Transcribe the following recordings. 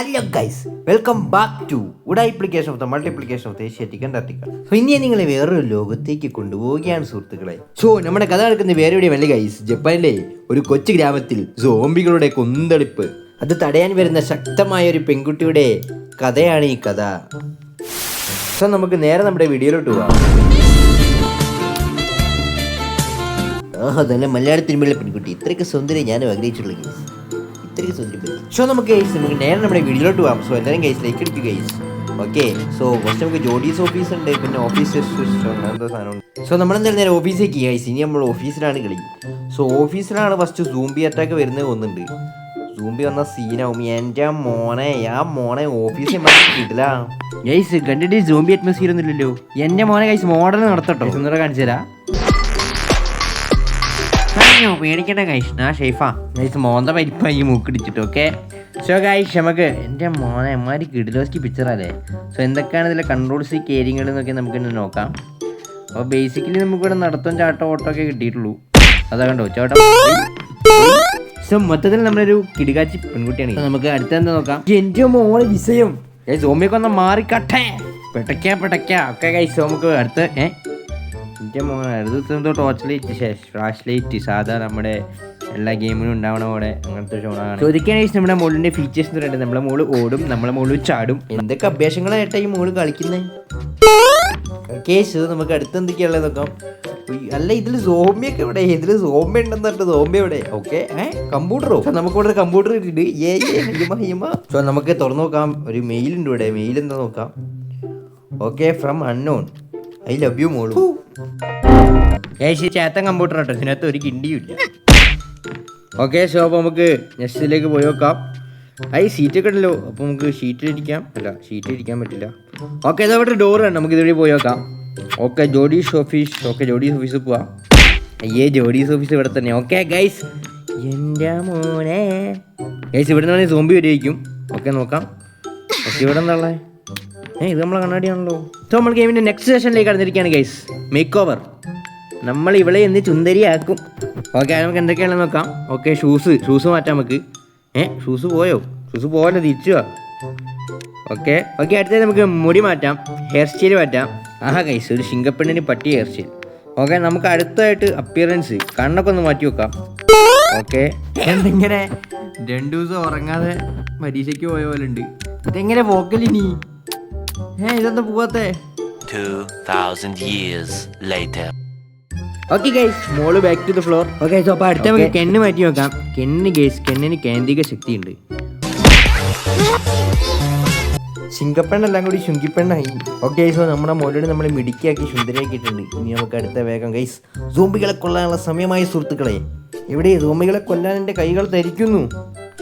Hello guys welcome back to ഉഡായിപ്ലിക്കേഷൻ of the multiplication of the Antarctica so ഇനി നിങ്ങളെ വേറൊരു ലോകത്തേക്ക് കൊണ്ടുപോവുകയാണ് സുഹൃത്തുക്കളെ. സോ നമ്മുടെ കഥ നടക്കുന്ന വേറെ എവിടെയും അല്ലേ ഗൈസ് ജപ്പാനിലെ ഒരു കൊച്ചു ഗ്രാമത്തിൽ സോംബികളുടെ കൊന്തളിപ്പ്. അത് തടയാൻ വരുന്ന ശക്തമായ ഒരു പെൺകുട്ടിയുടെ കഥയാണ് ഈ കഥ. സോ നമുക്ക് നേരെ നമ്മുടെ വീഡിയോയിലോട്ട് പോവാം. ആഹാ നല്ല മലയാള തിരുമല പെൺകുട്ടി. ഇത്രയ്ക്ക് സുന്ദരി ഞാനും ആഗ്രഹിച്ചിട്ടുള്ള ഗൈസ് സുന്ദരി പെൺകുട്ടി സോ നമുക്ക് ഗൈസ് നമുക്ക് നേരെ നമ്മുടെ വീഡിയോയിലോട്ട് പോകാം. സോ എല്ലാവരും ഗൈസ് ലൈക്ക് അടിക്കുക ഗൈസ് ഓക്കെ സോ ഫസ്റ്റ് നമുക്ക് ജോഡീസ് ഓഫീസ് ഉണ്ട്. പിന്നെ ഓഫീസ് എന്തോ സാധനമുണ്ട് സോ നമ്മളെന്തായാലും നേരെ ഓഫീസിലേക്ക് ഗൈസ് ഇനി നമ്മൾ ഓഫീസിലാണ് കളി. സോ ഓഫീസിലാണ് ഫസ്റ്റ് സൂംബി അറ്റാക്ക് വരുന്നത് ഒന്നുണ്ട് സൂംബി വന്ന സീനാവും എന്റെ മോനെ ആ മോനെ ഓഫീസിൽ കിട്ടില്ല. ഗൈസ് കണ്ടിട്ട് സൂംബി അറ്റ്മോസ്ഫിയർ ഒന്നും ഇല്ലല്ലോ എന്റെ മോനെ ഗൈസ് മോഡൽ നടത്തട്ടോ. ഒന്നുകൂടെ കാണിച്ചു തരാം അയ്യോ പേടിക്കണ്ട ഗൈസ് ഞാൻ ഷെയ്ഫാ. ഗൈസ് മോന്ത പരിപ്പായി മൂക്കിടിച്ചിട്ട് ഓക്കെ സോ ഗൈസ് നമുക്ക് എന്റെ മോനെ അമ്മാരി കിഡിലോസ്കി പിക്ചറല്ലേ സോ എന്തൊക്കെയാണ് ഇതിലെ കൺട്രോൾസ് ഈ കേരിങ്ങൾ എന്നൊക്കെ നമുക്ക് നോക്കാം. അപ്പോൾ ബേസിക്കലി നമുക്കിവിടെ നടത്തം ചാട്ടം ഓട്ടോ ഒക്കെ കിട്ടിയിട്ടുള്ളൂ. അതാ കണ്ടോ ചേട്ടാ. സോ മൊത്തത്തിൽ നമ്മളൊരു കിടുകാച്ചി പെൺകുട്ടിയാണ്. നമുക്ക് അടുത്ത എന്താ നോക്കാം? എന്റെ മോളെ വിഷയം. ഗൈസ് ഓമിയൊക്കെ ഒന്ന് മാറിക്കട്ടെ. പെട്ടയ്ക്ക പെട്ടയ്ക്ക. ഒക്കെ ഗൈസ് നമുക്ക് അടുത്ത് ഏഹ് എന്റെ മോനായിരുന്നു ഇത് ടോർച്ച് ലൈറ്റ് ഫ്ലാഷ് ലൈറ്റ് സാധാ നമ്മുടെ എല്ലാ ഗെയിമിനും ഉണ്ടാവണ പോലെ അങ്ങനത്തെ ഷോണാണ് ചോദിക്കുകയാണെങ്കിൽ നമ്മുടെ മോളിന്റെ ഫീച്ചേഴ്സ് എന്ന് പറയുന്നത് നമ്മളെ മോൾ ഓടും നമ്മളെ മോൾ ചാടും. എന്തൊക്കെ അഭ്യാസങ്ങളായിട്ടാ ഈ മോൾ കളിക്കുന്നത് കേസ് നമുക്ക് അടുത്ത് എന്തൊക്കെയുള്ളത് നോക്കാം. അല്ല ഇതിൽ സോമ്യൊക്കെ എവിടെ? ഇതിൽ സോമ്യ ഉണ്ടെന്ന് പറഞ്ഞിട്ട് സോമ്യ എവിടെ? ഓക്കെ കമ്പ്യൂട്ടറോ നമുക്കിവിടെ കമ്പ്യൂട്ടർ ഇട്ടിട്ട് സോ നമുക്ക് തുറന്നു നോക്കാം. ഒരു മെയിൽ ഉണ്ട് ഇവിടെ. മെയിൽ എന്താ നോക്കാം? Okay from unknown I love you മോളു. ഏശി ചേത്തൻ കമ്പ്യൂട്ടർ കേട്ടോ ഇതിനകത്ത് ഒരു കിണ്ടിയുമില്ല ഓക്കെ അപ്പോൾ നമുക്ക് നെക്സ്റ്റിലേക്ക് പോയി നോക്കാം. ഐ സീറ്റ് ഒക്കെ ഉണ്ടല്ലോ. അപ്പോൾ നമുക്ക് ഷീറ്റിലിരിക്കാം അല്ല ഷീറ്റിലിരിക്കാൻ പറ്റില്ല. ഓക്കെ ഇതവിടെ ഡോർ ഉണ്ട് നമുക്ക് ഇതുവഴി പോയി നോക്കാം. Okay Jodie's office okay Jodie's ഓഫീസിൽ പോവാം. അയ്യേ ജോഡീസ് ഓഫീസ് ഇവിടെ തന്നെ. ഓക്കെ ഗൈസ് എന്റെ മോനെ. ഗൈസ് ഇവിടെ നിന്നാണെങ്കിൽ സോംബി വരുമായിരിക്കും ഓക്കെ നോക്കാം. ഓക്കെ ഇവിടെ എന്താ ഏ ഇത് നമ്മളെ കണ്ണാടിയാണല്ലോ. സോ നമ്മൾ ഗെയിമിന്റെ നെക്സ്റ്റ് സെഷനിലേക്ക് കടന്നിരിക്കുകയാണ് ഗൈസ് മേക്ക് ഓവർ നമ്മൾ ഇവളെ എന്ന് ചുന്തരിയാക്കും. ഓക്കെ നമുക്ക് എന്തൊക്കെയാണെന്ന് നോക്കാം. ഓക്കെ ഷൂസ് ഷൂസ് മാറ്റാം നമുക്ക്. ഏ ഷൂസ് പോയോ? ഷൂസ് പോയല്ലോ തിരിച്ചു ഓക്കെ ഓക്കെ അടുത്തത് നമുക്ക് മുടി മാറ്റാം. ഹെയർ സ്റ്റൈൽ മാറ്റാം. ആ കൈസ് ഒരു ശിങ്കപ്പെണ്ണിന് പറ്റിയ ഹെയർ സ്റ്റൈൽ ഓക്കെ നമുക്ക് അടുത്തായിട്ട് അപ്പിയറൻസ് കണ്ണൊക്കെ ഒന്ന് മാറ്റി വെക്കാം. ഓക്കെ എന്തിങ്ങനെ? രണ്ടു ദിവസം ഉറങ്ങാതെ പരീക്ഷയ്ക്ക് പോയ പോലെ ഉണ്ട്. ഇതെങ്ങനെ പോക്കലിനി ഏ ഇതൊന്നും പോവാത്തേ? 2,000 years later. Okay guys mall back to the floor okay so അപ്പോൾ അടുത്ത നമുക്ക് കെണ്ണ് മാറ്റി നോക്കാം. കെണ്ണ് ഗൈസ് കെണ്ണിന് കേന്ദ്രിക ശക്തിയുണ്ട്. ശിങ്കപ്പെണ്ണെല്ലാം കൂടി ശുങ്കിപ്പെണ്ണായി. ഓക്കെ സോ നമ്മുടെ മോലോട് നമ്മൾ മിടുക്കിയാക്കി സുന്ദരിയാക്കിയിട്ടുണ്ട്. ഇനി നമുക്ക് അടുത്ത വേഗം ഗൈസ് സൂമ്പികളെ കൊല്ലാനുള്ള സമയമായി സുഹൃത്തുക്കളെ. ഇവിടെ സൂമ്പികളെ കൊല്ലാൻ എന്റെ കൈകൾ ധരിക്കുന്നു.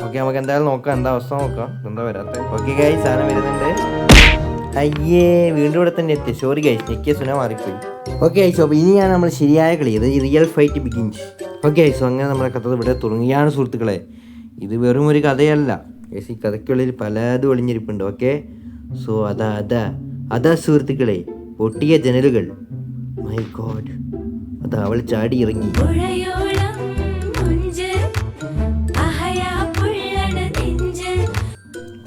ഓക്കെ നമുക്ക് എന്തായാലും നോക്കാം. എന്താ അവസ്ഥ നോക്കാം. എന്താ വരാത്ത? ഓക്കെ ഗൈസ് സാധനം വരുന്നുണ്ട്. അയ്യേ വീണ്ടും ഇവിടെ തന്നെ എത്തി. സോറി ഗൈസ് ഞെക്കിയ സുന മാറിപ്പോയി. ഓക്കെ ഐസോ അപ്പോൾ ഇനിയാണ് നമ്മൾ ശരിയായ കളി. ഇത് റിയൽ ഫൈറ്റ് ബിഗിൻസ് ഓക്കെ ഐസോ അങ്ങനെ നമ്മുടെ കഥ ഇവിടെ തുടങ്ങിയാണ് സുഹൃത്തുക്കളെ. ഇത് വെറും ഒരു കഥയല്ല. ഗൈസ് ഈ കഥയ്ക്കുള്ളിൽ പലതും ഒളിഞ്ഞിരിപ്പുണ്ട്. ഓക്കെ സോ അതാ അതാ അതാ സുഹൃത്തുക്കളെ പൊട്ടിയ ജനലുകൾ. മൈ ഗോഡ് അതാ അവൾ ചാടി ഇറങ്ങി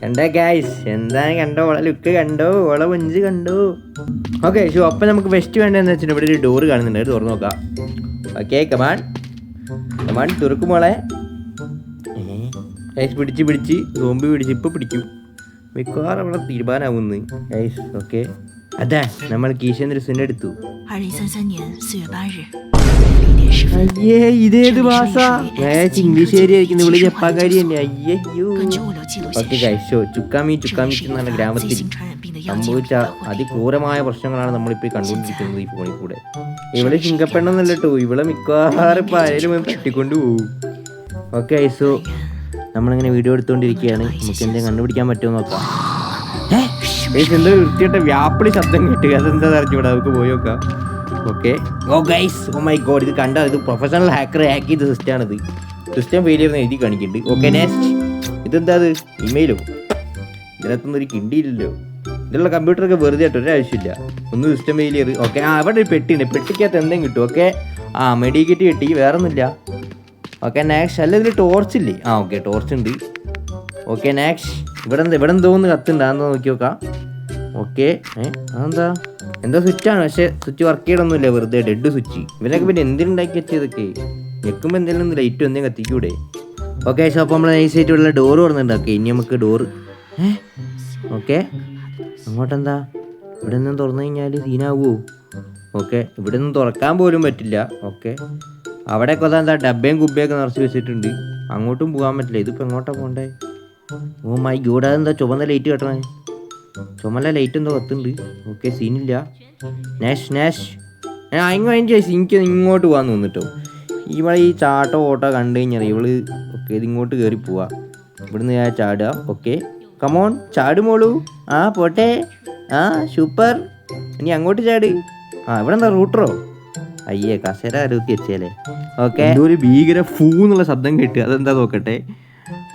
കണ്ട ഗായ്സ് എന്താണ് കണ്ടോ? ഓളെ ലുക്ക് കണ്ടോ? ഓളെ വഞ്ചി കണ്ടോ? ഓക്കെ ഷോ അപ്പം നമുക്ക് ബെസ്റ്റ് വേണ്ടതെന്ന് വെച്ചിട്ട് ഇവിടെ ഒരു ഡോറ് കാണുന്നുണ്ട്. തുറന്നു നോക്കാം. ഓക്കെ കമാൻ കമാൻ തുറക്കും മോളെ. ഗൈസ് പിടിച്ച് പിടിച്ച്. സോമ്പി പിടിച്ച് ഇപ്പം പിടിക്കും. മിക്കവാറും അവിടെ തീരുമാനമാവുന്നു. ഗൈസ് ഓക്കെ അതാ നമ്മൾ കീശേന്ദ്ര സുന്നെ എടുത്തു. അയ്യേ ഇതേത് ഭാഷ? മാച്ച് ഇംഗ്ലീഷ് ഏരിയായിരിക്കുന്നു ഇവിടെ ജപ്പാൻകാരി തന്നെ. അയ്യോ ഓക്കെ ചുക്കാമി ചുക്കാമി ഗ്രാമത്തിൽ സംഭവിച്ച അതിക്രൂരമായ പ്രശ്നങ്ങളാണ് നമ്മളിപ്പോ കണ്ടുകൊണ്ടിരിക്കുന്നത് ഈ ഫോണിൽ കൂടെ. ഇവിടെ ചിങ്കപ്പെണ്ണെന്നല്ല കേട്ടോ. ഇവിടെ മിക്കവാറും ഇപ്പോൾ ആരെങ്കിലും പോകും ഓക്കെ ഐസോ നമ്മളിങ്ങനെ വീഡിയോ എടുത്തുകൊണ്ടിരിക്കുകയാണ് നമുക്ക് എന്തെങ്കിലും കണ്ടുപിടിക്കാൻ പറ്റുമോ നോക്കാം. എന്തോ വൃത്തിയായിട്ട് വ്യാപ്പിളി ശബ്ദം കിട്ടുക അതെന്താ അറിഞ്ഞൂടാ നമുക്ക് പോയി നോക്കാം. Okay oh guys oh my god ഇത് കണ്ടാൽ ഇത് പ്രൊഫഷണൽ ഹാക്കർ ഹാക്ക് ചെയ്ത സിസ്റ്റമാണിത് സിസ്റ്റം ഫെയിലിയർ എന്ന് എഴുതി കാണിക്കുന്നുണ്ട്. ഓക്കെ നെക്സ്റ്റ് ഇതെന്താ അത് ഇമെയിലോ ഇതിനകത്തൊന്നും ഒരു കിണ്ടിയില്ലല്ലോ ഇതിലുള്ള കമ്പ്യൂട്ടറൊക്കെ വെറുതെ ആയിട്ട് ഒരാവശ്യമില്ല. ഒന്ന് സിസ്റ്റം ഫെയിലിയർ ഓക്കെ ആ അവിടെ ഒരു പെട്ടിയുണ്ട് പെട്ടിക്കകത്ത് എന്തെങ്കിലും കിട്ടും. ഓക്കെ ആ മെഡിക്കറ്റ് കിട്ടി. വേറെ ഒന്നുമില്ല ഓക്കെ നെക്സ്റ്റ് അല്ല ഇതിൽ ടോർച്ച് ഇല്ലേ? ആ ഓക്കെ ടോർച്ച് ഉണ്ട്. ഓക്കെ നെക്സ്റ്റ് ഇവിടെ എന്താ ഇവിടെ എന്തോന്ന് കത്തുണ്ടാന്ന് നോക്കി നോക്കാം ഓക്കെ ഏ അതെന്താ? എന്താ സ്വിച്ചാണ്? പക്ഷെ സ്വിച്ച് വർക്ക് ചെയ്യണമൊന്നുമില്ല വെറുതെ ഡെഡ് സ്വിച്ച് ഇവരൊക്കെ പിന്നെ എന്തിനുണ്ടാക്കി വെച്ചതൊക്കെ? ഞെക്കുമ്പോൾ എന്തെങ്കിലും ഒന്ന് ലൈറ്റ് ഒന്നും കത്തിക്കൂടെ. ഓക്കെ സോ അപ്പോൾ നമ്മൾ നൈസായിട്ടുള്ള ഡോറ് തുറന്നിട്ടുണ്ടാക്കി ഇനി നമുക്ക് ഡോറ് ഓക്കെ അങ്ങോട്ടെന്താ? ഇവിടെ നിന്നും തുറന്നു കഴിഞ്ഞാൽ സീനാവുമോ ഓക്കെ ഇവിടെ നിന്ന് തുറക്കാൻ പോലും പറ്റില്ല. ഓക്കെ അവിടെ കൊതാ എന്താ ഡബ്ബയും കുബയൊക്കെ നിറച്ച് വെച്ചിട്ടുണ്ട്. അങ്ങോട്ടും പോകാൻ പറ്റില്ല. ഇതിപ്പോൾ എങ്ങോട്ടാണ് പോകണ്ടേ? ഓ മൈ ഗോഡ് അതെന്താ ചുവന്ന ലൈറ്റ് കെട്ടണേ? ചുമല ലൈറ്റ് എന്തോ കത്തുണ്ട് ഓക്കെ സീനില്ല നാഷ് നാഷ് ഞാൻ അങ്ങ് ചേച്ചി എനിക്ക് ഇങ്ങോട്ട് പോകാൻ തോന്നിട്ടോ. ഇവളെ ഈ ചാട്ടോ ഓട്ടോ കണ്ടു കഴിഞ്ഞാൽ ഇവൾ ഓക്കെ ഇത് ഇങ്ങോട്ട് കയറി പോവാ. ഇവിടുന്ന് ഞാൻ ചാടുക. ഓക്കെ കമോൺ ചാടുമോളൂ മോളു. ആ പോട്ടെ. ആ സൂപ്പർ ഇനി അങ്ങോട്ട് ചാട്. ആ ഇവിടെ എന്താ റൂട്ടറോ അയ്യേ കസേര അരുത്തി വെച്ചേലേ. ഓക്കെ ഒരു ഭീകര ഫൂ എന്നുള്ള ശബ്ദം കേട്ടു. അതെന്താ നോക്കട്ടെ?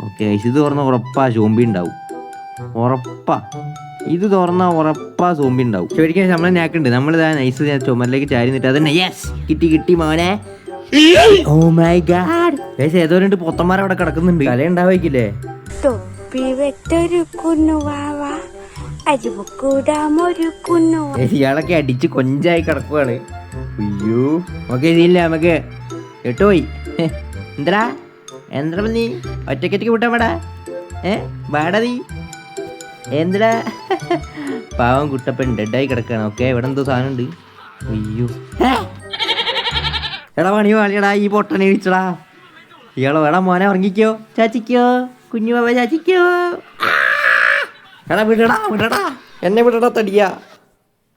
ഓക്കെ ഇത് തുറന്ന ഉറപ്പാ. ചോമ്പി ഉണ്ടാവും. ഉറപ്പാ. ഇത് തുറന്ന ഉറപ്പാ സോമ്പി ഉണ്ടാവും ചോദിക്കാൻ നമ്മളെ ഞാക്കുണ്ട് നമ്മളിതാ നൈസ് ചുമരിലേക്ക് ചാരി നിട്ട് അതന്നെ. യെസ് കിട്ടി കിട്ടി മോനെ. ഓ മൈ ഗാഡ് ഏതോ രണ്ട് പൊത്തന്മാർ അവിടെ കിടക്കുന്നുണ്ട്. കല ഉണ്ടാവായിക്കില്ലേ ഇയാളൊക്കെ അടിച്ച് കൊഞ്ചായി കിടക്കുവാണ്. അയ്യോ. ഓക്കെ ഇതില്ല നമുക്ക്. കേട്ടുപോയി എന്തടാ? എന്താ നീ? ഒറ്റക്കൊറ്റക്ക് വിട്ടാ വേടാ ഏ? വാടാ നീ. എന്തിടാ പാവം കുട്ടപ്പൻ ഡെഡായി കിടക്കാണ്. ഓക്കെ ഇവിടെ എന്തോ സാധനം ഉണ്ട്. അയ്യോ. എടാ പണി വാളിയടാ ഈ പൊട്ടനെ ഇടിച്ചടാ ഇയാളോ എടാ മോനെ ഉറങ്ങിക്കോ. ചാച്ചിക്കോ. കുഞ്ഞു ബാബ ചാച്ചിക്കോ. എടാ വിടടാ വിടടാ. എന്നെ വിടടാ തടിയാ.